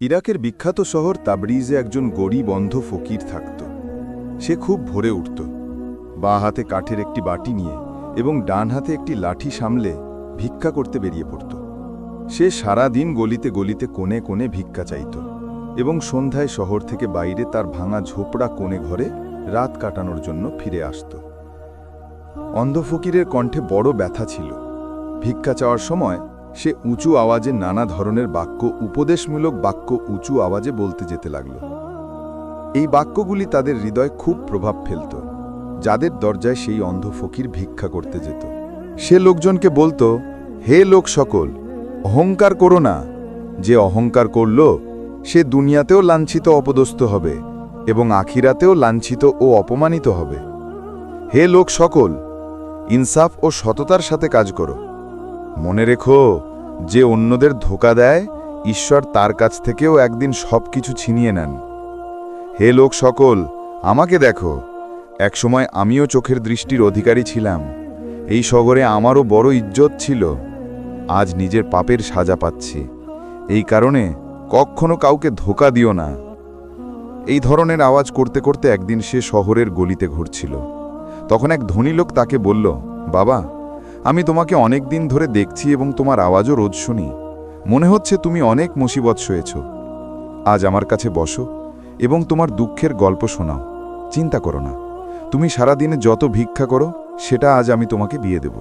ইরাকের বিখ্যাত শহর তাবরিজে একজন গরিব অন্ধ ফকির থাকত। সে খুব ভোরে উঠত। বাঁ হাতে কাঠের একটি বাটি নিয়ে এবং ডান হাতে একটি লাঠি সামলে ভিক্ষা করতে বেরিয়ে পড়ত। সে সারা দিন গলিতে গলিতে কোণে কোণে ভিক্ষা চাইত এবং সন্ধ্যায় শহর থেকে বাইরে তার ভাঙা ঝোপড়া কোণে ঘরে রাত কাটানোর জন্য ফিরে আসত। অন্ধ ফকিরের কণ্ঠে বড় ব্যথা ছিল। ভিক্ষা চাওয়ার সময় সে উঁচু আওয়াজে নানা ধরনের বাক্য, উপদেশমূলক বাক্য উঁচু আওয়াজে বলতে যেতে লাগল। এই বাক্যগুলি তাদের হৃদয় খুব প্রভাব ফেলত, যাদের দরজায় সেই অন্ধ ফকির ভিক্ষা করতে যেত। সে লোকজনকে বলতো, হে লোক সকল, অহংকার করো না। যে অহংকার করল, সে দুনিয়াতেও লাঞ্ছিত অপদস্থ হবে এবং আখিরাতেও লাঞ্ছিত ও অপমানিত হবে। হে লোক সকল, ইনসাফ ও সততার সাথে কাজ করো। মনে রেখো যে অন্যদের ধোকা দেয়, ঈশ্বর তার কাছ থেকেও একদিন সব কিছু ছিনিয়ে নেন। হে লোক সকল, আমাকে দেখো। একসময় আমিও চোখের দৃষ্টির অধিকারী ছিলাম। এই শহরে আমারও বড় ইজ্জত ছিল। আজ নিজের পাপের সাজা পাচ্ছি। এই কারণে কখনো কাউকে ধোকা দিও না। এই ধরনের আওয়াজ করতে করতে একদিন সে শহরের গলিতে ঘুরছিল। তখন এক ধনী লোক তাকে বলল, বাবা আমি তোমাকে অনেক দিন ধরে দেখছি এবং তোমার আওয়াজও রোজ শুনি। মনে হচ্ছে তুমি অনেক মুসিবত সয়েছ। আজ আমার কাছে বসো এবং তোমার দুঃখের গল্প শোনাও। চিন্তা করো না। তুমি সারাদিনে যত ভিক্ষা করো, সেটা আজ আমি তোমাকে দিয়ে দেব।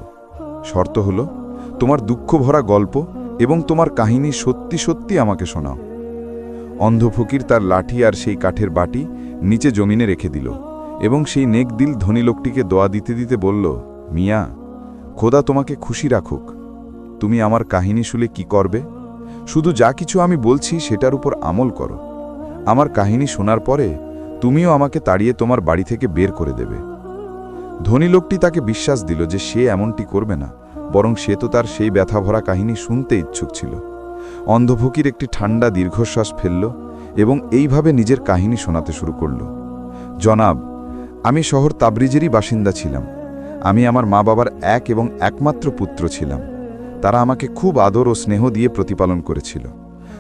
শর্ত হলো, তোমার দুঃখ ভরা গল্প এবং তোমার কাহিনী সত্যি সত্যি আমাকে শোনাও। অন্ধ ফকির তার লাঠি আর সেই কাঠের বাটি নিচে জমিনে রেখে দিল এবং সেই নেক দিল ধনী লোকটিকে দোয়া দিতে দিতে বলল, মিয়া খোদা তোমাকে খুশি রাখুক। তুমি আমার কাহিনী শুলে কি করবে? শুধু যা কিছু আমি বলছি সেটার উপর আমল করো। আমার কাহিনী শোনার পরে তুমিও আমাকে তাড়িয়ে তোমার বাড়ি থেকে বের করে দেবে। ধনী লোকটি তাকে বিশ্বাস দিল যে সে এমনটি করবে না, বরং সে তো তার সেই ব্যথা ভরা কাহিনী শুনতে ইচ্ছুক ছিল। অন্ধভুকির একটি ঠান্ডা দীর্ঘশ্বাস ফেলল এবং এইভাবে নিজের কাহিনী শোনাতে শুরু করল। জনাব, আমি শহর তাবরিজেরই বাসিন্দা ছিলাম। আমি আমার মা বাবার এক এবং একমাত্র পুত্র ছিলাম। তারা আমাকে খুব আদর ও স্নেহ দিয়ে প্রতিপালন করেছিল।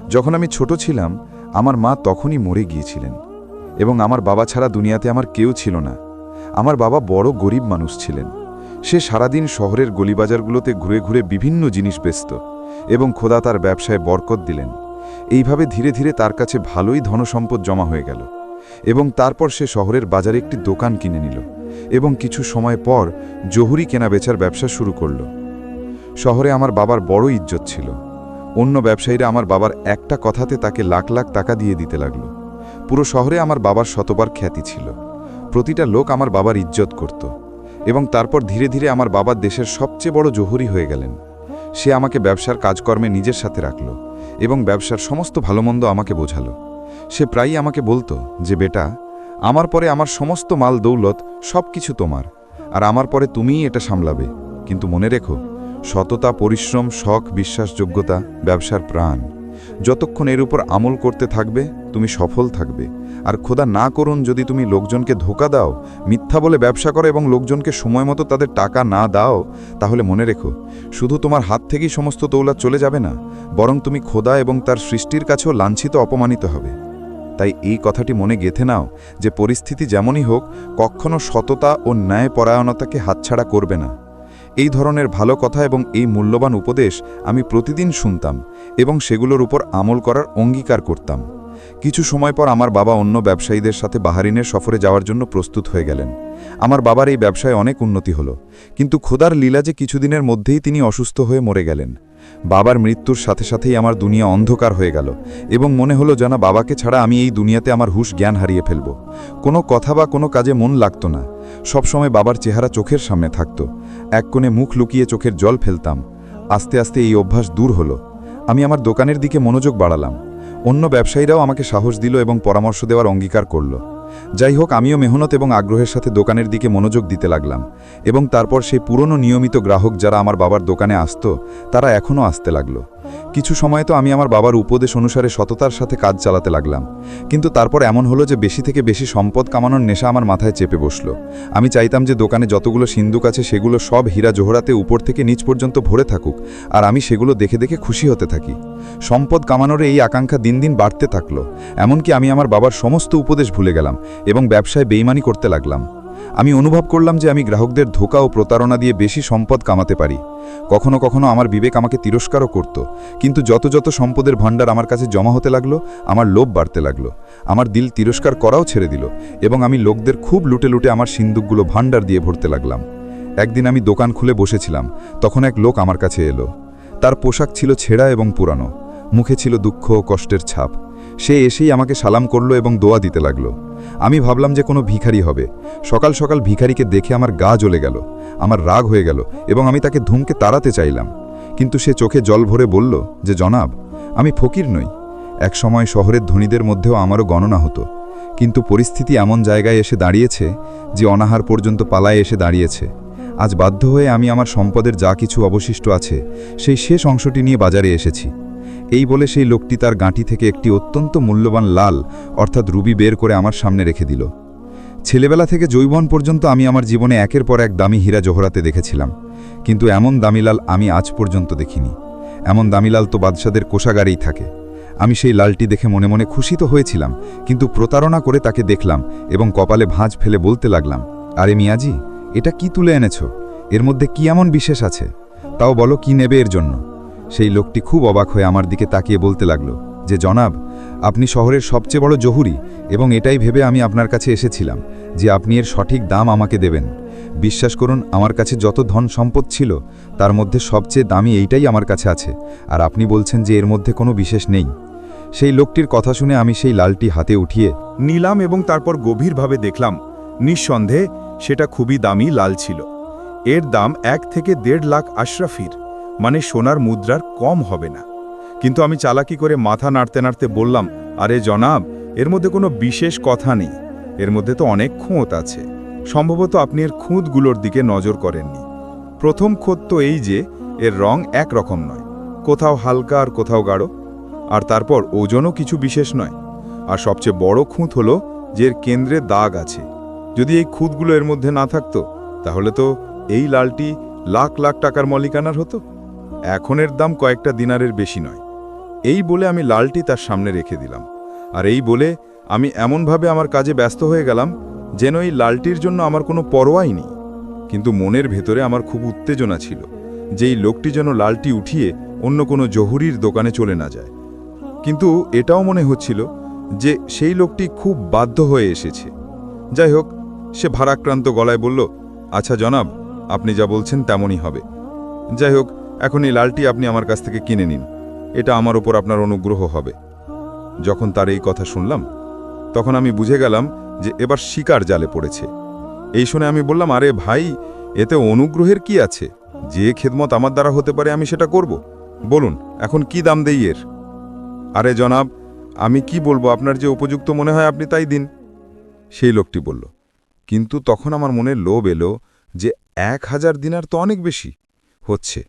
যখন আমি ছোট ছিলাম, আমার মা তখনই মরে গিয়েছিলেন এবং আমার বাবা ছাড়া দুনিয়াতে আমার কেউ ছিল না। আমার বাবা বড় গরিব মানুষ ছিলেন। সে সারাদিন শহরের গলিবাজারগুলোতে ঘুরে ঘুরে বিভিন্ন জিনিস বেচত এবং খোদা তার ব্যবসায় বরকত দিলেন। এইভাবে ধীরে ধীরে তার কাছে ভালোই ধনসম্পদ জমা হয়ে গেল এবং তারপর সে শহরের বাজারে একটি দোকান কিনে নিল। এবং কিছু সময় পর জহুরি কেনাবেচার ব্যবসা শুরু করল। শহরে আমার বাবার বড় ইজ্জত ছিল। অন্য ব্যবসায়ীরা আমার বাবার একটা কথাতে তাকে লাখ লাখ টাকা দিয়ে দিতে লাগল। পুরো শহরে আমার বাবার শতবার খ্যাতি ছিল। প্রতিটা লোক আমার বাবার ইজ্জত করত এবং তারপর ধীরে ধীরে আমার বাবার দেশের সবচেয়ে বড় জহুরি হয়ে গেলেন। সে আমাকে ব্যবসার কাজকর্মে নিজের সাথে রাখল এবং ব্যবসার সমস্ত ভালোমন্দ আমাকে বোঝালো। সে প্রায়ই আমাকে বলতো যে, বেটা আমার পরে আমার সমস্ত মাল, দৌলত সব কিছু তোমার। আর আমার পরে তুমিই এটা সামলাবে। কিন্তু মনে রেখো, সততা, পরিশ্রম, শখ বিশ্বাসযোগ্যতা ব্যবসার প্রাণ। যতক্ষণ এর উপর আমল করতে থাকবে, তুমি সফল থাকবে। আর খোদা না করুন, যদি তুমি লোকজনকে ধোকা দাও, মিথ্যা বলে ব্যবসা করো এবং লোকজনকে সময় মতো তাদের টাকা না দাও, তাহলে মনে রেখো, শুধু তোমার হাত থেকেই সমস্ত দৌলত চলে যাবে না, বরং তুমি খোদা এবং তার সৃষ্টির কাছেও লাঞ্ছিত, অপমানিত হবে। তাই এই কথাটি মনে গেথে নাও যে পরিস্থিতি যেমনই হোক, কখনো সততা ও ন্যায়পরায়ণতাকে হাতছাড়া করবে না। এই ধরনের ভালো কথা এবং এই মূল্যবান উপদেশ আমি প্রতিদিন শুনতাম এবং সেগুলোর উপর আমল করার অঙ্গীকার করতাম। কিছু সময় পর আমার বাবা অন্য ব্যবসায়ীদের সাথে বাহারিনের সফরে যাওয়ার জন্য প্রস্তুত হয়ে গেলেন। আমার বাবার এই ব্যবসায় অনেক উন্নতি হলো, কিন্তু খোদার লীলা যে কিছুদিনের মধ্যেই তিনি অসুস্থ হয়ে মরে গেলেন। বাবার মৃত্যুর সাথে সাথেই আমার দুনিয়া অন্ধকার হয়ে গেল এবং মনে হলো যেন বাবাকে ছাড়া আমি এই দুনিয়াতে আমার হুশ জ্ঞান হারিয়ে ফেলব। কোনো কথা বা কোনো কাজে মন লাগতো না। সবসময় বাবার চেহারা চোখের সামনে থাকতো। এক কোণে মুখ লুকিয়ে চোখের জল ফেলতাম। আস্তে আস্তে এই অভ্যাস দূর হলো। আমি আমার দোকানের দিকে মনোযোগ বাড়ালাম। অন্য ব্যবসায়ীরাও আমাকে সাহস দিল এবং পরামর্শ দেওয়ার অঙ্গীকার করল। যাই হোক, আমিও মেহনত এবং আগ্রহের সাথে দোকানের দিকে মনোযোগ দিতে লাগলাম এবং তারপর সেই পুরনো নিয়মিত গ্রাহক যারা আমার বাবার দোকানে আসত, তারা এখনও আসতে লাগল। কিছু সময় তো আমি আমার বাবার উপদেশ অনুসারে সততার সাথে কাজ চালাতে লাগলাম। কিন্তু তারপর এমন হলো যে বেশি থেকে বেশি সম্পদ কামানোর নেশা আমার মাথায় চেপে বসল। আমি চাইতাম যে দোকানে যতগুলো সিন্দুক আছে সেগুলো সব হীরা জোহরাতে উপর থেকে নিচ পর্যন্ত ভরে থাকুক, আর আমি সেগুলো দেখে দেখে খুশি হতে থাকি। সম্পদ কামানোর এই আকাঙ্ক্ষা দিন দিন বাড়তে থাকল। এমনকি আমি আমার বাবার সমস্ত উপদেশ ভুলে গেলাম এবং ব্যবসায় বেইমানি করতে লাগলাম। আমি অনুভব করলাম যে আমি গ্রাহকদের ধোকা ও প্রতারণা দিয়ে বেশি সম্পদ কামাতে পারি। কখনো কখনো আমার বিবেক আমাকে তিরস্কারও করত, কিন্তু যত যত সম্পদের ভাণ্ডার আমার কাছে জমা হতে লাগল, আমার লোভ বাড়তে লাগল। আমার দিল তিরস্কার করাও ছেড়ে দিল, এবং আমি লোকদের খুব লুটে লুটে আমার সিন্দুকগুলো ভাণ্ডার দিয়ে ভরতে লাগলাম। একদিন আমি দোকান খুলে বসেছিলাম, তখন এক লোক আমার কাছে এলো। তার পোশাক ছিল ছেঁড়া এবং পুরানো, মুখে ছিল দুঃখ ও কষ্টের ছাপ। সে এসেই আমাকে সালাম করল এবং দোয়া দিতে লাগল। আমি ভাবলাম যে কোনো ভিখারি হবে। সকাল সকাল ভিখারিকে দেখে আমার গা জ্বলে গেল, আমার রাগ হয়ে গেল এবং আমি তাকে ধুমকে তাড়াতে চাইলাম। কিন্তু সে চোখে জল ভরে বলল যে, জনাব, আমি ফকির নই। এক সময় শহরের ধনীদের মধ্যেও আমারও গণনা হতো। কিন্তু পরিস্থিতি এমন জায়গায় এসে দাঁড়িয়েছে যে, অনাহার পর্যন্ত পালায় এসে দাঁড়িয়েছে। আজ বাধ্য হয়ে আমি আমার সম্পদের যা কিছু অবশিষ্ট আছে, সেই শেষ অংশটি নিয়ে বাজারে এসেছি। এই বলে সেই লোকটি তার গাঁটি থেকে একটি অত্যন্ত মূল্যবান লাল, অর্থাৎ রুবি বের করে আমার সামনে রেখে দিল। ছেলেবেলা থেকে জৈবন পর্যন্ত আমি আমার জীবনে একের পর এক দামি হীরা জোহরাতে দেখেছিলাম। কিন্তু এমন দামিলাল আমি আজ পর্যন্ত দেখিনি। এমন দামিলাল তো বাদশাদের কোষাগারেই থাকে। আমি সেই লালটি দেখে মনে মনে খুশি তো হয়েছিলাম, কিন্তু প্রতারণা করে তাকে দেখলাম এবং কপালে ভাঁজ ফেলে বলতে লাগলাম, আরে মিয়াজি, এটা কি তুলে এনেছো? এর মধ্যে কি এমন বিশেষ আছে? তাও বলো কি নেবে এর জন্য? সেই লোকটি খুব অবাক হয়ে আমার দিকে তাকিয়ে বলতে লাগল যে, জনাব, আপনি শহরের সবচেয়ে বড় জহুরি এবং এটাই ভেবে আমি আপনার কাছে এসেছিলাম যে আপনি এর সঠিক দাম আমাকে দেবেন। বিশ্বাস করুন, আমার কাছে যত ধন সম্পদ ছিল, তার মধ্যে সবচেয়ে দামি এইটাই আমার কাছে আছে আর আপনি বলছেন যে এর মধ্যে কোনো বিশেষ নেই। সেই লোকটির কথা শুনে আমি সেই লালটি হাতে উঠিয়ে নিলাম এবং তারপর গভীরভাবে দেখলাম, নিঃসন্দেহে সেটা খুবই দামি লাল ছিল। এর দাম এক থেকে দেড় লাখ আশরাফির। মানে সোনার মুদ্রার কম হবে না। কিন্তু আমি চালাকি করে মাথা নাড়তে নাড়তে বললাম, আরে জনাব, এর মধ্যে কোনো বিশেষ কথা নেই। এর মধ্যে তো অনেক খুঁত আছে। সম্ভবত আপনি এর খুঁতগুলোর দিকে নজর করেননি। প্রথম খোঁত তো এই যে, এর রং এক রকম নয়। কোথাও হালকা আর কোথাও গাঢ়। আর তারপর ওজনও কিছু বিশেষ নয়। আর সবচেয়ে বড় খুঁত হলো যে এর কেন্দ্রে দাগ আছে। যদি এই খুঁতগুলো এর মধ্যে না থাকতো, তাহলে তো এই লালটি লাখ লাখ টাকার মলিকানার হতো। এখনের দাম কয়েকটা দিনারের বেশি নয়। এই বলে আমি লালটি তার সামনে রেখে দিলাম। আর এই বলে আমি এমনভাবে আমার কাজে ব্যস্ত হয়ে গেলাম যেন এই লালটির জন্য আমার কোনো পরোয়াই নেই। কিন্তু মনের ভেতরে আমার খুব উত্তেজনা ছিল যে এই লোকটি যেন লালটি উঠিয়ে অন্য কোনো জহুরির দোকানে চলে না যায়। কিন্তু এটাও মনে হচ্ছিল যে সেই লোকটি খুব বাধ্য হয়ে এসেছে। যাই হোক, সে ভারাক্রান্ত গলায় বলল আচ্ছা জনাব, আপনি যা বলছেন তেমনই হবে। যাই হোক এখন এই লালটি আপনি আমার কাছ থেকে কিনে নিন। এটা আমার ওপর আপনার অনুগ্রহ হবে। যখন তার এই কথা শুনলাম, তখন আমি বুঝে গেলাম যে এবার শিকার জালে পড়েছে। এই শুনে আমি বললাম, আরে ভাই, এতে অনুগ্রহের কি আছে? যে খেদমত আমার দ্বারা হতে পারে আমি সেটা করব। বলুন, এখন কি দাম দেই এর? আরে জনাব, আমি কি বলব? আপনার যে উপযুক্ত মনে হয় আপনি তাই দিন। সেই লোকটি বলল, কিন্তু তখন আমার মনে লোভ এলো যে এক হাজার দিনার তো অনেক বেশি। হচ্ছে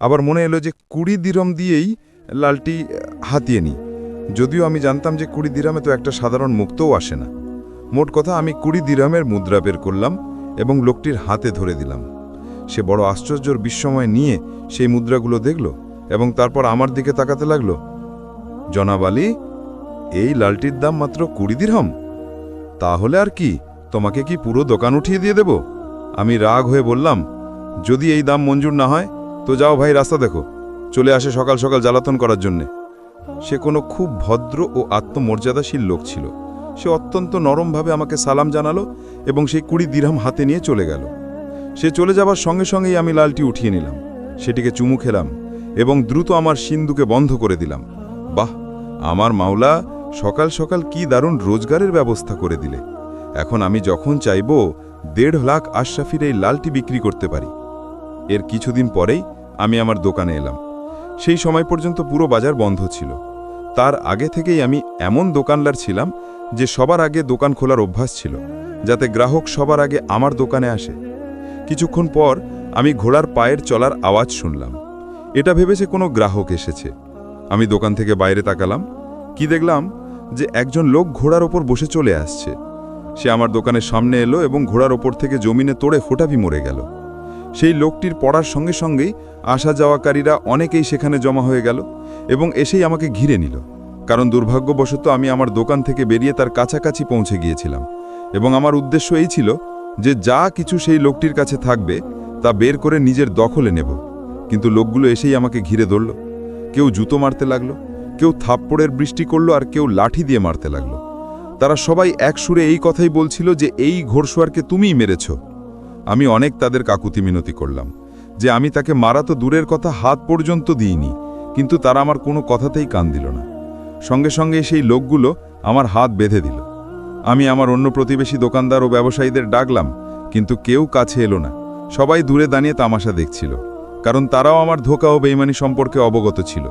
আবার মনে এলো যে কুড়ি দিরম দিয়েই লালটি হাতিয়ে নিই। যদিও আমি জানতাম যে কুড়ি দিরামে তো একটা সাধারণ মুক্তও আসে না। মোট কথা আমি কুড়ি দিরামের মুদ্রা বের করলাম এবং লোকটির হাতে ধরে দিলাম। সে বড় আশ্চর্যর বিস্ময় নিয়ে সেই মুদ্রাগুলো দেখল এবং তারপর আমার দিকে তাকাতে লাগল। জনাব আলী, এই লালটির দাম মাত্র কুড়ি দিরহম তাহলে আর কি? তোমাকে কি পুরো দোকান উঠিয়ে দিয়ে দেব? আমি রাগ হয়ে বললাম, যদি এই দাম মঞ্জুর না হয় তো যাও ভাই, রাস্তা দেখো। চলে আসে সকাল সকাল জ্বালাতন করার জন্যে। সে কোনো খুব ভদ্র ও আত্মমর্যাদাশীল লোক ছিল। সে অত্যন্ত নরমভাবে আমাকে সালাম জানালো এবং সেই কুড়ি দিরহাম হাতে নিয়ে চলে গেল। সে চলে যাবার সঙ্গে সঙ্গেই আমি লালটি উঠিয়ে নিলাম। সেটিকে চুমু খেলাম এবং দ্রুত আমার সিন্ধুকে বন্ধ করে দিলাম। বাহ, আমার মাওলা সকাল সকাল কি দারুণ রোজগারের ব্যবস্থা করে দিলে। এখন আমি যখন চাইব, দেড় লাখ আশরাফির এই লালটি বিক্রি করতে পারি। এর কিছুদিন পরেই আমি আমার দোকানে এলাম। সেই সময় পর্যন্ত পুরো বাজার বন্ধ ছিল। তার আগে থেকেই আমি এমন দোকানদার ছিলাম যে সবার আগে দোকান খোলার অভ্যাস ছিল, যাতে গ্রাহক সবার আগে আমার দোকানে আসে। কিছুক্ষণ পর আমি ঘোড়ার পায়ের চলার আওয়াজ শুনলাম। এটা ভেবেছে কোনো গ্রাহক এসেছে। আমি দোকান থেকে বাইরে তাকালাম। কি দেখলাম যে একজন লোক ঘোড়ার ওপর বসে চলে আসছে। সে আমার দোকানের সামনে এলো এবং ঘোড়ার ওপর থেকে জমিনে তোড়ে ফোটাপি মরে গেল। সেই লোকটির পড়ার সঙ্গে সঙ্গেই আসা যাওয়াকারীরা অনেকেই সেখানে জমা হয়ে গেল এবং এসেই আমাকে ঘিরে নিল। কারণ দুর্ভাগ্যবশত আমি আমার দোকান থেকে বেরিয়ে তার কাছাকাছি পৌঁছে গিয়েছিলাম এবং আমার উদ্দেশ্য এই ছিল যে যা কিছু সেই লোকটির কাছে থাকবে তা বের করে নিজের দখলে নেব। কিন্তু লোকগুলো এসেই আমাকে ঘিরে ধরল। কেউ জুতো মারতে লাগল, কেউ থাপ্পড়ের বৃষ্টি করল আর কেউ লাঠি দিয়ে মারতে লাগল। তারা সবাই এক সুরে এই কথাই বলছিল যে এই ঘোরসোয়ারকে তুমিই মেরেছ। আমি অনেক তাদের কাকুতি মিনতি করলাম, যে আমি তাকে মারা তো দূরের কথা হাত পর্যন্ত দিইনি, কিন্তু তারা আমার কোনো কথাতেই কান দিল না। সঙ্গে সঙ্গে সেই লোকগুলো আমার হাত বেঁধে দিল। আমি আমার অন্য প্রতিবেশী দোকানদার ও ব্যবসায়ীদের ডাকলাম, কিন্তু কেউ কাছে এলো না। সবাই দূরে দাঁড়িয়ে তামাশা দেখছিল, কারণ তারাও আমার ধোকা ও বেইমানি সম্পর্কে অবগত ছিল,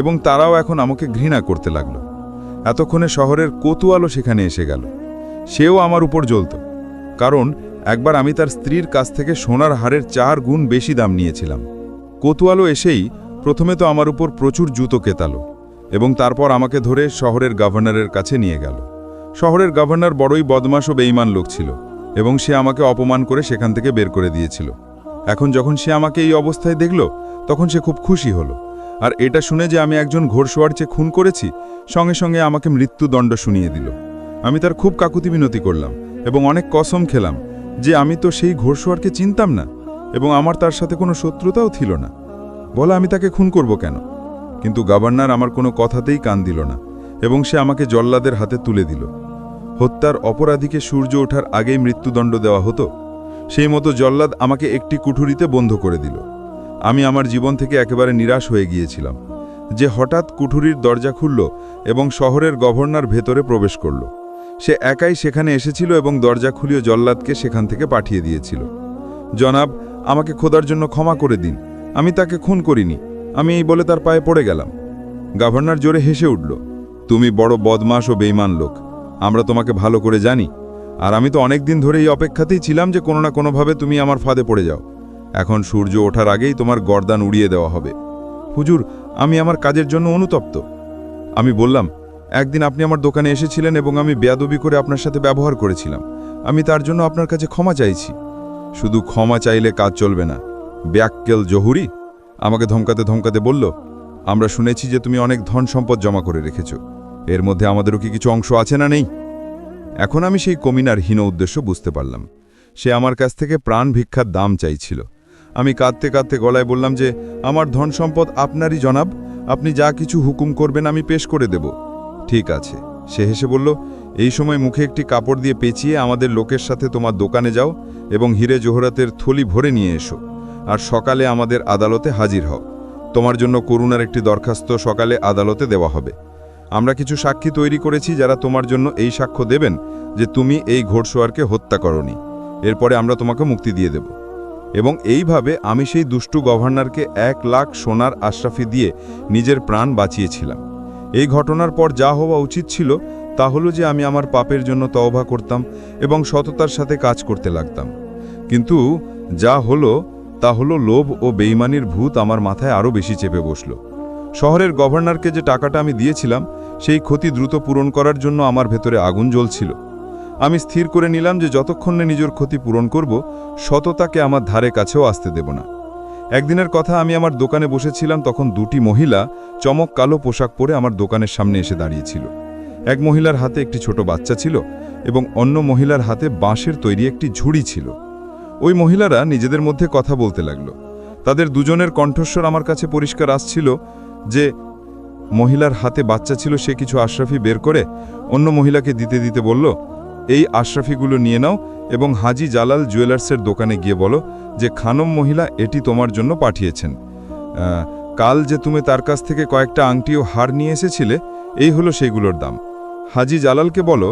এবং তারাও এখন আমাকে ঘৃণা করতে লাগল। এতক্ষণে শহরের কোতুয়ালো সেখানে এসে গেল। সেও আমার উপর জ্বলত, কারণ একবার আমি তার স্ত্রীর কাছ থেকে সোনার হারের চার গুণ বেশি দাম নিয়েছিলাম। কোতুয়ালো এসেই প্রথমে তো আমার উপর প্রচুর জুতো কেতালো এবং তারপর আমাকে ধরে শহরের গভর্নরের কাছে নিয়ে গেল। শহরের গভর্নর বড়ই বদমাস ও বেইমান লোক ছিল এবং সে আমাকে অপমান করে সেখান থেকে বের করে দিয়েছিল। এখন যখন সে আমাকে এই অবস্থায় দেখল, তখন সে খুব খুশি হলো। আর এটা শুনে যে আমি একজন ঘোরসোয়ার চেয়ে খুন করেছি, সঙ্গে সঙ্গে আমাকে মৃত্যুদণ্ড শুনিয়ে দিল। আমি তার খুব কাকুতি মিনতি করলাম এবং অনেক কসম খেলাম যে আমি তো সেই ঘোরসোয়ারকে চিনতাম না, এবং আমার তার সাথে কোনো শত্রুতাও ছিল না। বলা, আমি তাকে খুন করব কেন? কিন্তু গভর্নর আমার কোনো কথাতেই কান দিল না, এবং সে আমাকে জল্লাদের হাতে তুলে দিল। হত্যার অপরাধীকে সূর্য ওঠার আগেই মৃত্যুদণ্ড দেওয়া হতো। সেই মতো জল্লাদ আমাকে একটি কুঠুরিতে বন্ধ করে দিল। আমি আমার জীবন থেকে একেবারে নিরাশ হয়ে গিয়েছিলাম, যে হঠাৎ কুঠুরির দরজা খুলল এবং শহরের গভর্নর ভেতরে প্রবেশ করল। সে একাই সেখানে এসেছিল এবং দরজা খুলিয়ে জল্লাদকে সেখান থেকে পাঠিয়ে দিয়েছিল। জনাব, আমাকে খোদার জন্য ক্ষমা করে দিন। আমি তাকে খুন করিনি। আমি এই বলে তার পায়ে পড়ে গেলাম। গভর্নর জোরে হেসে উঠল, তুমি বড় বদমাস ও বেইমান লোক। আমরা তোমাকে ভালো করে জানি। আর আমি তো অনেক দিন ধরে এই অপেক্ষাতেই ছিলাম যে কোনো না কোনোভাবে তুমি আমার ফাঁদে পড়ে যাও। এখন সূর্য ওঠার আগেই তোমার গর্দান উড়িয়ে দেওয়া হবে। হুজুর, আমি আমার কাজের জন্য অনুতপ্ত। আমি বললাম একদিন আপনি আমার দোকানে এসেছিলেন এবং আমি বেয়াদবি করে আপনার সাথে ব্যবহার করেছিলাম। আমি তার জন্য আপনার কাছে ক্ষমা চাইছি। শুধু ক্ষমা চাইলে কাজ চলবে না। ব্যাককেল জহুরি আমাকে ধমকাতে ধমকাতে বলল, আমরা শুনেছি যে তুমি অনেক ধন সম্পদ জমা করে রেখেছ। এর মধ্যে আমাদেরও কি কিছু অংশ আছে না নেই? এখন আমি সেই কমিনার হীন উদ্দেশ্য বুঝতে পারলাম। সে আমার কাছ থেকে প্রাণ ভিক্ষার দাম চাইছিল। আমি কাঁদতে কাঁদতে গলায় বললাম যে, আমার ধন সম্পদ আপনারই জনাব। আপনি যা কিছু হুকুম করবেন আমি পেশ করে দেব। ঠিক আছে। সে হেসে বলল, এই সময় মুখে একটি কাপড় দিয়ে পেঁচিয়ে আমাদের লোকের সাথে তোমার দোকানে যাও এবং হিরে জোহরাতের থলি ভরে নিয়ে এসো। আর সকালে আমাদের আদালতে হাজির হও। তোমার জন্য করুণার একটি দরখাস্ত সকালে আদালতে দেওয়া হবে। আমরা কিছু সাক্ষী তৈরি করেছি যারা তোমার জন্য এই সাক্ষ্য দেবেন যে তুমি এই ঘোড়সোয়ারকে হত্যা করনি। এরপরে আমরা তোমাকে মুক্তি দিয়ে দেব। এবং এইভাবে আমি সেই দুষ্টু গভর্নরকে এক লাখ সোনার আশরাফি দিয়ে নিজের প্রাণ বাঁচিয়েছিলাম। এই ঘটনার পর যা হওয়া উচিত ছিল, তা হলো যে আমি আমার পাপের জন্য তওবা করতাম এবং সততার সাথে কাজ করতে লাগতাম। কিন্তু যা হলো, তা হলো লোভ ও বেইমানির ভূত আমার মাথায় আরও বেশি চেপে বসল। শহরের গভর্নরকে যে টাকাটা আমি দিয়েছিলাম, সেই ক্ষতি দ্রুত পূরণ করার জন্য আমার ভেতরে আগুন জ্বলছিল। আমি স্থির করে নিলাম যে যতক্ষণ না নিজের ক্ষতি পূরণ করব, সততাকে আমার ধারে কাছেও আসতে দেব না। একদিনের কথা আমি আমার দোকানে বসেছিলাম তখন দুটি মহিলা চমক কালো পোশাক পরে আমার দোকানের সামনে এসে দাঁড়িয়েছিল। এক মহিলার হাতে একটি ছোট বাচ্চা ছিল এবং অন্য মহিলার হাতে বাঁশের তৈরি একটি ঝুড়ি ছিল। ওই মহিলারা নিজেদের মধ্যে কথা বলতে লাগল। তাদের দুজনের কণ্ঠস্বর আমার কাছে পরিষ্কার আসছিল যে মহিলার হাতে বাচ্চা ছিল, সে কিছু আশরাফি বের করে অন্য মহিলাকে দিতে দিতে বলল এই আশরাফিগুলো নিয়ে নাও এবং হাজি জালাল জুয়েলার্সের দোকানে গিয়ে বলো যে খানম মহিলা এটি তোমার জন্য পাঠিয়েছেন। কাল যে তুমি তার কাছ থেকে কয়েকটা আংটি ও হার নিয়ে এসেছিলে, এই হলো সেইগুলোর দাম। হাজি জালালকে বলো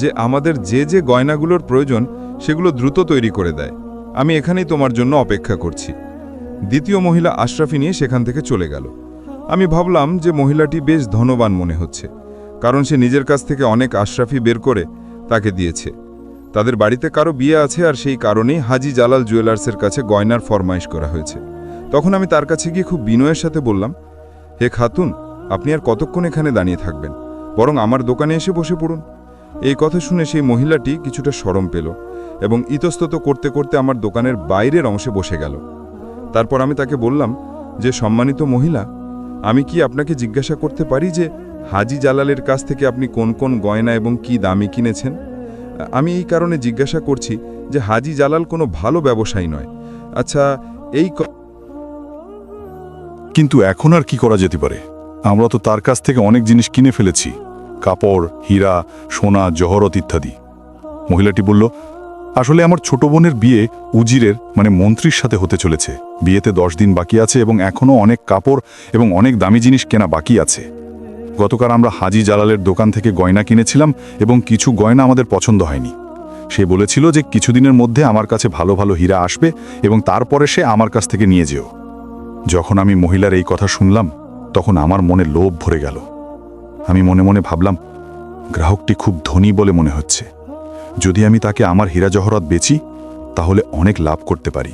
যে আমাদের যে যে গয়নাগুলোর প্রয়োজন, সেগুলো দ্রুত তৈরি করে দেয়। আমি এখানেই তোমার জন্য অপেক্ষা করছি। দ্বিতীয় মহিলা আশরাফি নিয়ে সেখান থেকে চলে গেল। আমি ভাবলাম যে মহিলাটি বেশ ধনবান মনে হচ্ছে, কারণ সে নিজের কাছ থেকে অনেক আশরাফি বের করে তাকে দিয়েছে। তাদের বাড়িতে কারও বিয়ে আছে আর সেই কারণেই হাজি জালাল জুয়েলার্সের কাছে গয়নার ফরমাইশ করা হয়েছে। তখন আমি তার কাছে গিয়ে খুব বিনয়ের সাথে বললাম, হে খাতুন, আপনি আর কতক্ষণ এখানে দাঁড়িয়ে থাকবেন? বরং আমার দোকানে এসে বসে পড়ুন। এই কথা শুনে সেই মহিলাটি কিছুটা সরম পেল এবং ইতস্তত করতে করতে আমার দোকানের বাইরের অংশে বসে গেল। তারপর আমি তাকে বললাম, যে সম্মানিত মহিলা, আমি কি আপনাকে জিজ্ঞাসা করতে পারি যে হাজি জালালের কাছ থেকে আপনি কোন কোন গয়না এবং কি দামি কিনেছেন? আমি এই কারণে জিজ্ঞাসা করছি যে হাজি জালাল কোনো ভালো ব্যবসায়ী নয়। আচ্ছা এই কিন্তু এখন আর কি করা যেতে পারে? আমরা তো তার কাছ থেকে অনেক জিনিস কিনে ফেলেছি। কাপড়, হীরা, সোনা, জহরত ইত্যাদি। মহিলাটি বলল, আসলে আমার ছোট বোনের বিয়ে উজিরের মানে মন্ত্রীর সাথে হতে চলেছে। বিয়েতে দশ দিন বাকি আছে এবং এখনও অনেক কাপড় এবং অনেক দামি জিনিস কেনা বাকি আছে। গতকাল আমরা হাজি জালালের দোকান থেকে গয়না কিনেছিলাম এবং কিছু গয়না আমাদের পছন্দ হয়নি। সে বলেছিল যে কিছুদিনের মধ্যে আমার কাছে ভালো ভালো হীরা আসবে এবং তারপরে সে আমার কাছ থেকে নিয়ে যেও। যখন আমি মহিলার এই কথা শুনলাম, তখন আমার মনে লোভ ভরে গেল। আমি মনে মনে ভাবলাম, গ্রাহকটি খুব ধনী বলে মনে হচ্ছে। যদি আমি তাকে আমার হীরা জহরত বেচি, তাহলে অনেক লাভ করতে পারি।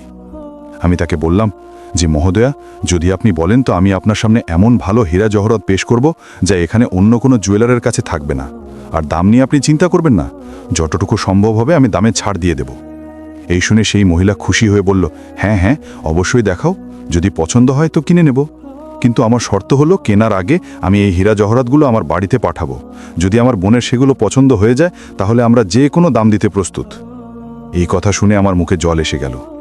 আমি তাকে বললাম যে মহোদয়া, যদি আপনি বলেন তো আমি আপনার সামনে এমন ভালো হীরা জহরত পেশ করব যা এখানে অন্য কোনো জুয়েলারের কাছে থাকবে না। আর দাম নিয়ে আপনি চিন্তা করবেন না। যতটুকু সম্ভব হবে আমি দামে ছাড় দিয়ে দেব। এই শুনে সেই মহিলা খুশি হয়ে বলল হ্যাঁ হ্যাঁ অবশ্যই দেখাও। যদি পছন্দ হয় তো কিনে নেব। কিন্তু আমার শর্ত হলো, কেনার আগে আমি এই হীরা জহরাতগুলো আমার বাড়িতে পাঠাবো। যদি আমার বোনের সেগুলো পছন্দ হয়ে যায়, তাহলে আমরা যে কোনো দাম দিতে প্রস্তুত। এই কথা শুনে আমার মুখে জল এসে গেল।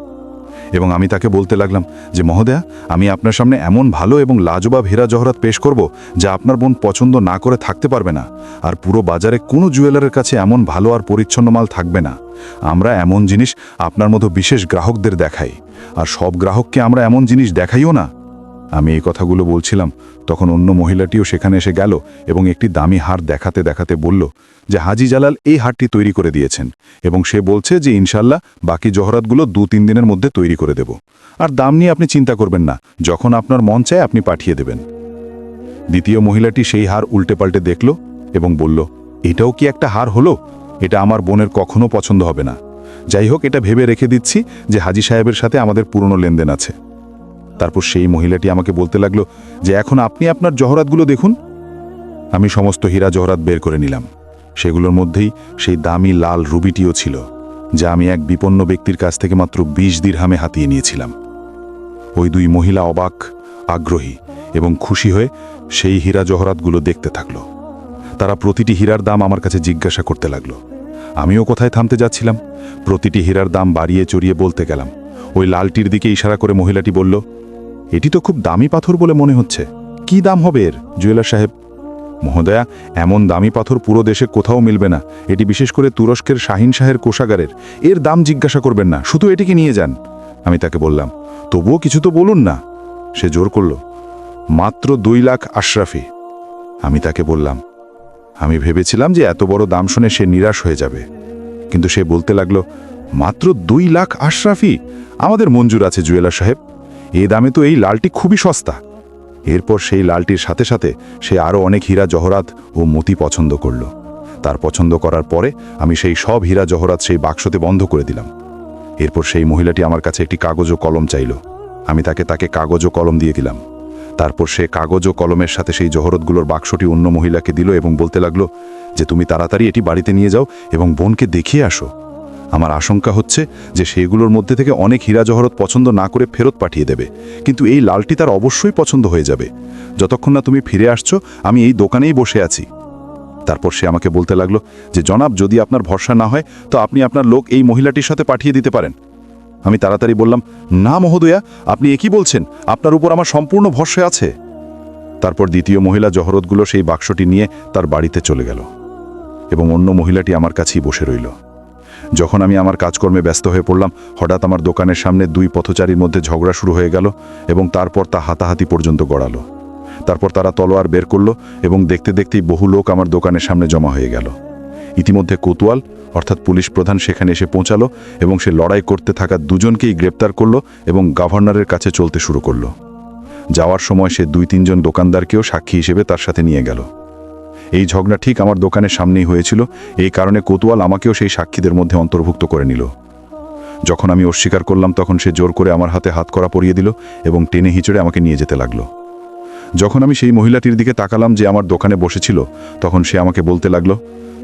এবং আমি তাকে বলতে লাগলাম যে, মহোদয়া, আমি আপনার সামনে এমন ভালো এবং লাজবাব হীরা জহরাত পেশ করব যা আপনার বোন পছন্দ না করে থাকতে পারবে না। আর পুরো বাজারে কোনো জুয়েলারের কাছে এমন ভালো আর পরিচ্ছন্ন মাল থাকবে না। আমরা এমন জিনিস আপনার মতো বিশেষ গ্রাহকদের দেখাই। আর সব গ্রাহককে আমরা এমন জিনিস দেখাইও না। আমি এই কথাগুলো বলছিলাম, তখন অন্য মহিলাটিও সেখানে এসে গেল এবং একটি দামি হার দেখাতে দেখাতে বলল যে হাজি জালাল এই হারটি তৈরি করে দিয়েছেন এবং সে বলছে যে ইনশাল্লাহ বাকি জহরাতগুলো দু তিন দিনের মধ্যে তৈরি করে দেব। আর দাম নিয়ে আপনি চিন্তা করবেন না, যখন আপনার মন চায় আপনি পাঠিয়ে দেবেন। দ্বিতীয় মহিলাটি সেই হার উল্টে পাল্টে দেখল এবং বলল, এটাও কি একটা হার হলো? এটা আমার বোনের কখনো পছন্দ হবে না। যাই হোক, এটা ভেবে রেখে দিচ্ছি যে হাজি সাহেবের সাথে আমাদের পুরনো লেনদেন আছে। তারপর সেই মহিলাটি আমাকে বলতে লাগল যে, এখন আপনি আপনার জহরাতগুলো দেখুন। আমি সমস্ত হীরা জহরাত বের করে নিলাম। সেগুলোর মধ্যেই সেই দামি লাল রুবিটিও ছিল, যা আমি এক বিপন্ন ব্যক্তির কাছ থেকে মাত্র বিশ দিরহামে হাতিয়ে নিয়েছিলাম। ওই দুই মহিলা অবাক, আগ্রহী এবং খুশি হয়ে সেই হীরা জহরাতগুলো দেখতে থাকল। তারা প্রতিটি হীরার দাম আমার কাছে জিজ্ঞাসা করতে লাগল। আমিও কোথায় থামতে যাচ্ছিলাম? প্রতিটি হীরার দাম বাড়িয়ে চড়িয়ে বলতে গেলাম। ওই লালটির দিকে ইশারা করে মহিলাটি বলল এটি তো খুব দামি পাথর বলে মনে হচ্ছে। কি দাম হবে এর, জুয়েলার সাহেব? মহোদয়া, এমন দামি পাথর পুরো দেশে কোথাও মিলবে না। এটি বিশেষ করে তুরস্কের শাহিন শাহের কোষাগারের। এর দাম জিজ্ঞাসা করবেন না, শুধু এটিকে নিয়ে যান। আমি তাকে বললাম, তবুও কিছু তো বলুন না। সে জোর করল, মাত্র দুই লাখ আশরাফি। আমি তাকে বললাম, আমি ভেবেছিলাম যে এত বড় দাম শুনে সে নিরাশ হয়ে যাবে। কিন্তু সে বলতে লাগল, মাত্র দুই লাখ আশরাফি? আমাদের মঞ্জুর আছে জুয়েলার সাহেব। এ দামে তো এই লালটি খুবই সস্তা। এরপর সেই লালটির সাথে সাথে সে আরও অনেক হীরা জহরাত ও মতি পছন্দ করল। তার পছন্দ করার পরে আমি সেই সব হীরা জহরাত সেই বাক্সতে বন্ধ করে দিলাম। এরপর সেই মহিলাটি আমার কাছে একটি কাগজ ও কলম চাইল। আমি তাকে তাকে কাগজ ও কলম দিয়ে দিলাম। তারপর সে কাগজ ও কলমের সাথে সেই জহরতগুলোর বাক্সটি অন্য মহিলাকে দিল এবং বলতে লাগল যে, তুমি তাড়াতাড়ি এটি বাড়িতে নিয়ে যাও এবং বোনকে দেখিয়ে আসো। আমার আশঙ্কা হচ্ছে যে সেগুলোর মধ্যে থেকে অনেক হীরা জহরত পছন্দ না করে ফেরত পাঠিয়ে দেবে। কিন্তু এই লালটি তার অবশ্যই পছন্দ হয়ে যাবে। যতক্ষণ না তুমি ফিরে আসছো, আমি এই দোকানেই বসে আছি। তারপর সে আমাকে বলতে লাগল যে, জনাব, যদি আপনার ভরসা না হয়, তো আপনি আপনার লোক এই মহিলাটির সাথে পাঠিয়ে দিতে পারেন। আমি তাড়াতাড়ি বললাম, না মহোদয়া, আপনি একই বলছেন? আপনার উপর আমার সম্পূর্ণ ভরসা আছে। তারপর দ্বিতীয় মহিলা জহরতগুলো সেই বাক্সটি নিয়ে তার বাড়িতে চলে গেল এবং অন্য মহিলাটি আমার কাছেই বসে রইল। যখন আমি আমার কাজকর্মে ব্যস্ত হয়ে পড়লাম, হঠাৎ আমার দোকানের সামনে দুই পথচারীর মধ্যে ঝগড়া শুরু হয়ে গেল এবং তারপর তা হাতাহাতি পর্যন্ত গড়ালো। তারপর তারা তলোয়ার বের করল এবং দেখতে দেখতেই বহু লোক আমার দোকানের সামনে জমা হয়ে গেল। ইতিমধ্যে কোতোয়াল, অর্থাৎ পুলিশ প্রধান সেখানে এসে পৌঁছালো এবং সে লড়াই করতে থাকা দুজনকেই গ্রেপ্তার করল এবং গভর্নরের কাছে চলতে শুরু করল। যাওয়ার সময় সে দুই তিনজন দোকানদারকেও সাক্ষী হিসেবে তার সাথে নিয়ে গেল। এই ঝগড়া ঠিক আমার দোকানের সামনেই হয়েছিল। এই কারণে কোতোয়াল আমাকেও সেই সাক্ষীদের মধ্যে অন্তর্ভুক্ত করে নিল। যখন আমি অস্বীকার করলাম, তখন সে জোর করে আমার হাতে হাত করা পরিয়ে দিল এবং টেনে হিচড়ে আমাকে নিয়ে যেতে লাগল। যখন আমি সেই মহিলাটির দিকে তাকালাম যে আমার দোকানে বসেছিল, তখন সে আমাকে বলতে লাগল,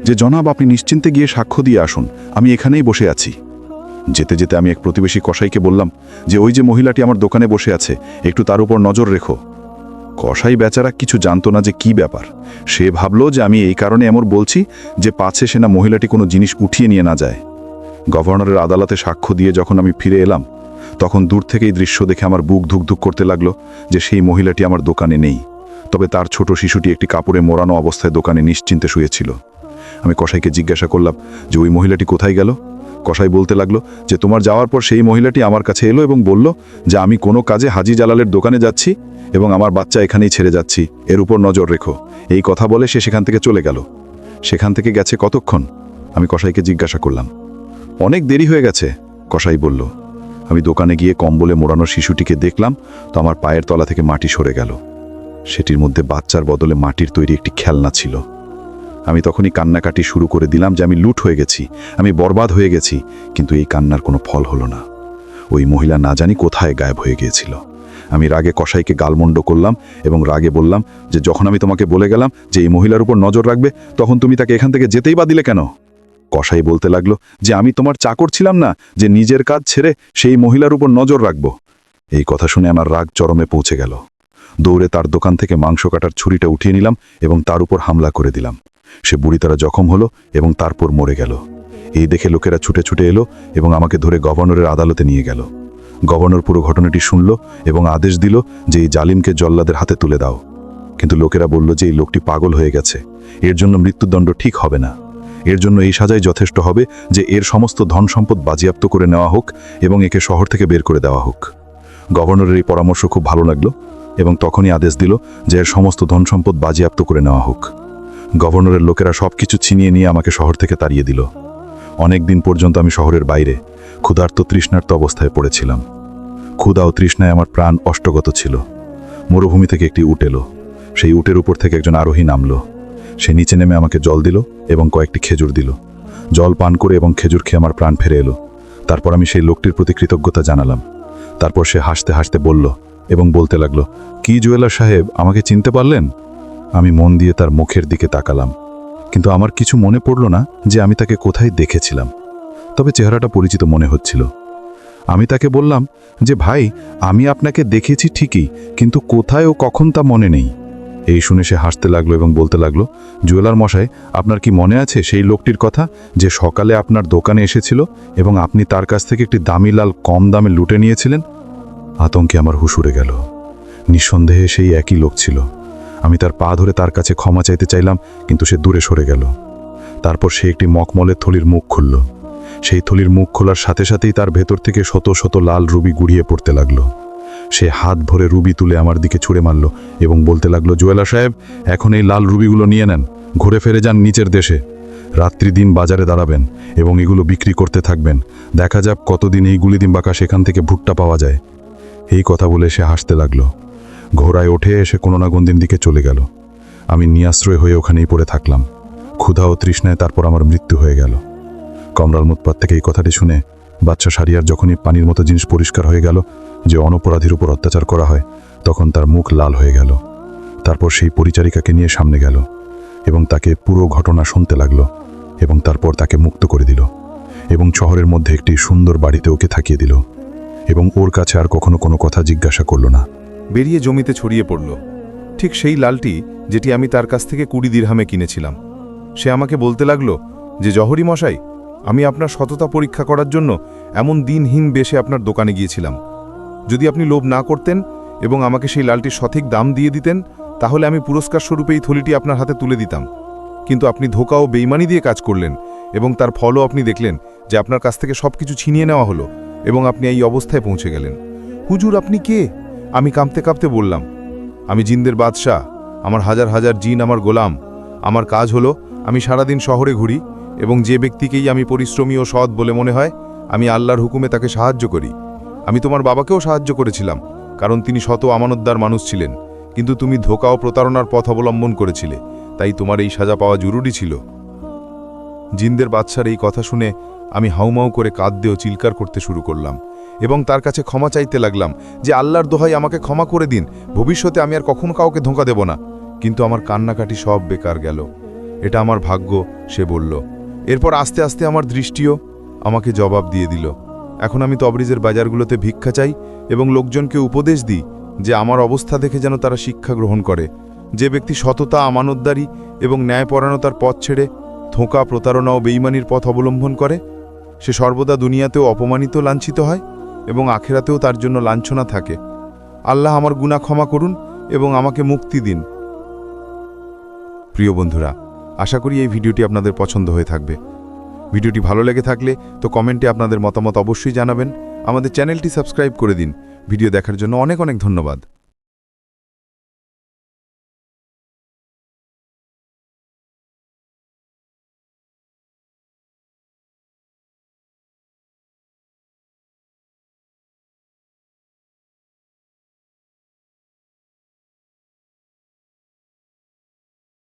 যে জনাব, আপনি নিশ্চিন্তে গিয়ে সাক্ষ্য দিয়ে আসুন। আমি এখানেই বসে আছি। যেতে যেতে আমি এক প্রতিবেশী কসাইকে বললাম, যে ওই যে মহিলাটি আমার দোকানে বসে আছে, একটু তার উপর নজর রেখো। কসাই বেচারা কিছু জানতো না যে কি ব্যাপার। সে ভাবলো যে আমি এই কারণে এমন বলছি যে পাছে সে না মহিলাটি কোনো জিনিস উঠিয়ে নিয়ে না যায়। গভর্নরের আদালতে সাক্ষ্য দিয়ে যখন আমি ফিরে এলাম, তখন দূর থেকেই দৃশ্য দেখে আমার বুক ধুকধুক করতে লাগল যে সেই মহিলাটি আমার দোকানে নেই। তবে তার ছোট শিশুটি একটি কাপড়ে মোড়ানো অবস্থায় দোকানে নিশ্চিন্তে শুয়েছিল। আমি কসাইকে জিজ্ঞাসা করলাম যে, ওই মহিলাটি কোথায় গেল? কসাই বলতে লাগল যে তোমার যাওয়ার পর সেই মহিলাটি আমার কাছে এলো এবং বলল যে আমি কোনো কাজে হাজি জালালের দোকানে যাচ্ছি এবং আমার বাচ্চা এখানেই ছেড়ে যাচ্ছি। এর উপর নজর রেখো। এই কথা বলে সে সেখান থেকে চলে গেল। সেখান থেকে গেছে কতক্ষণ? আমি কসাইকে জিজ্ঞাসা করলাম। অনেক দেরি হয়ে গেছে, কসাই বলল। আমি দোকানে গিয়ে কম্বলে মোড়ানো শিশুটিকে দেখলাম, তো আমার পায়ের তলা থেকে মাটি সরে গেল। সেটির মধ্যে বাচ্চার বদলে মাটির তৈরি একটি খেলনা ছিল। আমি তখনই কান্নাকাটি শুরু করে দিলাম যে আমি লুট হয়ে গেছি, আমি বরবাদ হয়ে গেছি, কিন্তু এই কান্নার কোনো ফল হলো না। ওই মহিলা না জানি কোথায় গায়েব হয়ে গিয়েছিল। আমি রাগে কসাইকে গালমণ্ড করলাম এবং রাগে বললাম যে যখন আমি তোমাকে বলে গেলাম যে এই মহিলার উপর নজর রাখবে, তখন তুমি তাকে এখান থেকে যেতেই বা দিলে কেন? কসাই বলতে লাগল যে আমি তোমার চাকর ছিলাম না, যে নিজের কাজ ছেড়ে সেই মহিলার উপর নজর রাখব। এই কথা শুনে আমার রাগ চরমে পৌঁছে গেল। দৌড়ে তার দোকান থেকে মাংস কাটার ছুরিটা উঠিয়ে নিলাম এবং তার উপর হামলা করে দিলাম। সে বুড়ি তারা জখম হলো এবং তারপর মরে গেল। এই দেখে লোকেরা ছুটে ছুটে এলো এবং আমাকে ধরে গভর্নরের আদালতে নিয়ে গেল। গভর্নর পুরো ঘটনাটি শুনল এবং আদেশ দিল যে এই জালিমকে জল্লাদের হাতে তুলে দাও। কিন্তু লোকেরা বলল যে এই লোকটি পাগল হয়ে গেছে। এর জন্য মৃত্যুদণ্ড ঠিক হবে না। এর জন্য এই সাজাই যথেষ্ট হবে যে এর সমস্ত ধন সম্পদ বাজেয়াপ্ত করে নেওয়া হোক এবং একে শহর থেকে বের করে দেওয়া হোক। গভর্নরের এই পরামর্শ খুব ভালো লাগল এবং তখনই আদেশ দিল যে এর সমস্ত ধন সম্পদ বাজেয়াপ্ত করে নেওয়া হোক। গভর্নরের লোকেরা সব কিছু ছিনিয়ে নিয়ে আমাকে শহর থেকে তাড়িয়ে দিল। অনেক দিন পর্যন্ত আমি শহরের বাইরে, ক্ষুধার্ত তৃষ্ণার্ত অবস্থায় পড়েছিলাম। ক্ষুধা ও তৃষ্ণায় আমার প্রাণ অষ্টগত ছিল। মরুভূমি থেকে একটি উট এলো। সেই উটের উপর থেকে একজন আরোহী নামলো। সে নিচে নেমে আমাকে জল দিল এবং কয়েকটি খেজুর দিল। জল পান করে এবং খেজুর খেয়ে আমার প্রাণ ফিরে এলো। তারপর আমি সেই লোকটির প্রতি কৃতজ্ঞতা জানালাম। তারপর সে হাসতে হাসতে বলল এবং বলতে লাগল, কি জুয়েলার সাহেব, আমাকে চিনতে পারলেন? আমি মন দিয়ে তার মুখের দিকে তাকালাম। কিন্তু আমার কিছু মনে পড়ল না যে আমি তাকে কোথায় দেখেছিলাম। তবে চেহারাটা পরিচিত মনে হচ্ছিল। আমি তাকে বললাম যে, ভাই, আমি আপনাকে দেখেছি ঠিকই, কিন্তু কোথায় ও কখন তা মনে নেই? এই শুনে সে হাসতে লাগল এবং বলতে লাগল, জুয়েলার মশাই, আপনার কি মনে আছে সেই লোকটির কথা যে সকালে আপনার দোকানে এসেছিল এবং আপনি তার কাছ থেকে একটি দামি লাল কম দামে লুটে নিয়েছিলেন? আতঙ্কে আমার হুশুরে গেল। নিঃসন্দেহে সেই একই লোক ছিল। আমি তার পা ধরে তার কাছে ক্ষমা চাইতে চাইলাম, কিন্তু সে দূরে সরে গেল। তারপর সে একটি মকমলের থলির মুখ খুলল। সেই থলির মুখ খোলার সাথে সাথেই তার ভেতর থেকে শত শত লাল রুবি গুড়িয়ে পড়তে লাগল। সে হাত ভরে রুবি তুলে আমার দিকে ছুঁড়ে মারল এবং বলতে লাগল জুয়েলা সাহেব, এখন এই লাল রুবিগুলো নিয়ে নেন। ঘুরে ফেরে যান নিচের দেশে। রাত্রি দিন বাজারে দাঁড়াবেন এবং এগুলো বিক্রি করতে থাকবেন। দেখা যাক কতদিন এই গুলিদিম্বাকা সেখান থেকে ভুট্টা পাওয়া যায়। এই কথা বলে সে হাসতে লাগল। ঘোড়ায় ওঠে এসে কোনো না কোন দিন দিকে চলে গেল। আমি নিয়াশ্রয় হয়ে ওখানেই পড়ে থাকলাম। ক্ষুধা ও তৃষ্ণায় তারপর আমার মৃত্যু হয়ে গেল। কমরাল মুতপাত থেকে এই কথাটি শুনে বাচ্চা সারিয়ার যখনই পানির মতো জিনিস পরিষ্কার হয়ে গেল, যে অনপরাধীর উপর অত্যাচার করা হয়, তখন তার মুখ লাল হয়ে গেল। তারপর সেই পরিচারিকাকে নিয়ে সামনে গেল এবং তাকে পুরো ঘটনা শুনতে লাগল এবং তারপর তাকে মুক্ত করে দিল এবং শহরের মধ্যে একটি সুন্দর বাড়িতে ওকে থাকিয়ে দিল এবং ওর কাছে আর কখনো কোনো কথা জিজ্ঞাসা করল না। বেরিয়ে জমিতে ছড়িয়ে পড়ল। ঠিক সেই লালটি যেটি আমি তার কাছ থেকে কুড়ি দিরহামে কিনেছিলাম। সে আমাকে বলতে লাগল যে, জহরি মশাই, আমি আপনার সততা পরীক্ষা করার জন্য এমন দিনহীন বেশে আপনার দোকানে গিয়েছিলাম। যদি আপনি লোভ না করতেন এবং আমাকে সেই লালটির সঠিক দাম দিয়ে দিতেন, তাহলে আমি পুরস্কার স্বরূপে এই থলিটি আপনার হাতে তুলে দিতাম। কিন্তু আপনি ধোকা ও বেইমানি দিয়ে কাজ করলেন এবং তার ফলও আপনি দেখলেন যে, আপনার কাছ থেকে সব কিছু ছিনিয়ে নেওয়া হলো এবং আপনি এই অবস্থায় পৌঁছে গেলেন। হুজুর, আপনি কে? আমি কাঁপতে কাঁপতে বললাম, আমি জিনদের বাদশাহ, আমার হাজার হাজার জিন আমার গোলাম। আমার কাজ হলো, আমি সারাদিন শহরে ঘুরি এবং যে ব্যক্তিকেই আমি পরিশ্রমী ও সৎ বলে মনে হয়, আমি আল্লাহর হুকুমে তাকে সাহায্য করি। আমি তোমার বাবাকেও সাহায্য করেছিলাম, কারণ তিনি শত আমানতদার মানুষ ছিলেন। কিন্তু তুমি ধোকা ও প্রতারণার পথ অবলম্বন করেছিলে, তাই তোমার এই সাজা পাওয়া জরুরি ছিল। জিনদের বাদশার এই কথা শুনে আমি হাউমাউ করে কাঁদতে ও চিৎকার করতে শুরু করলাম। এবং তার কাছে ক্ষমা চাইতে লাগলাম যে আল্লাহর দোহাই আমাকে ক্ষমা করে দিন, ভবিষ্যতে আমি আর কখনো কাউকে ধোঁকা দেব না। কিন্তু আমার কান্নাকাটি সব বেকার গেল। এটা আমার ভাগ্য, সে বলল। এরপর আস্তে আস্তে আমার দৃষ্টিও আমাকে জবাব দিয়ে দিল। এখন আমি তবরিজের বাজারগুলোতে ভিক্ষা চাই এবং লোকজনকে উপদেশ দিই যে আমার অবস্থা দেখে যেন তারা শিক্ষা গ্রহণ করে। যে ব্যক্তি সততা, আমানতদারি এবং ন্যায়পরায়ণতার পথ ছেড়ে ধোঁকা, প্রতারণা ও বেইমানির পথ অবলম্বন করে, সে সর্বদা দুনিয়াতেও অপমানিত, লাঞ্ছিত হয়। এবং আখেরাতেও তার জন্য লাঞ্ছনা থাকে। আল্লাহ আমার গুণা ক্ষমা করুন এবং আমাকে মুক্তি দিন। প্রিয় বন্ধুরা, আশা করি এই ভিডিওটি আপনাদের পছন্দ হয়ে থাকবে। ভিডিওটি ভালো লেগে থাকলে তো কমেন্টে আপনাদের মতামত অবশ্যই জানাবেন। আমাদের চ্যানেলটি সাবস্ক্রাইব করে দিন। ভিডিও দেখার জন্য অনেক অনেক ধন্যবাদ।